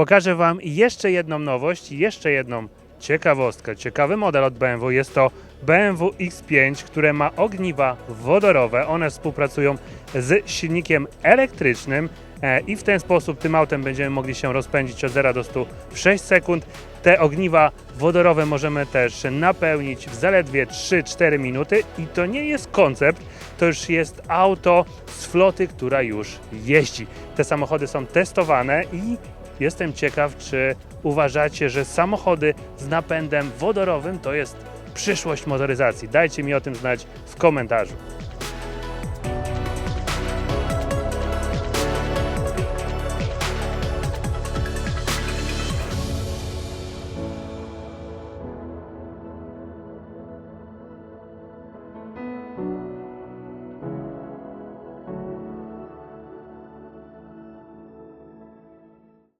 Pokażę Wam jeszcze jedną nowość, jeszcze jedną ciekawostkę. Ciekawy model od BMW jest to BMW X5, które ma ogniwa wodorowe. One współpracują z silnikiem elektrycznym e, i w ten sposób tym autem będziemy mogli się rozpędzić od 0 do 100 w 6 sekund. Te ogniwa wodorowe możemy też napełnić w zaledwie 3-4 minuty i to nie jest koncept, to już jest auto z floty, która już jeździ. Te samochody są testowane i jestem ciekaw, czy uważacie, że samochody z napędem wodorowym to jest przyszłość motoryzacji. Dajcie mi o tym znać w komentarzu.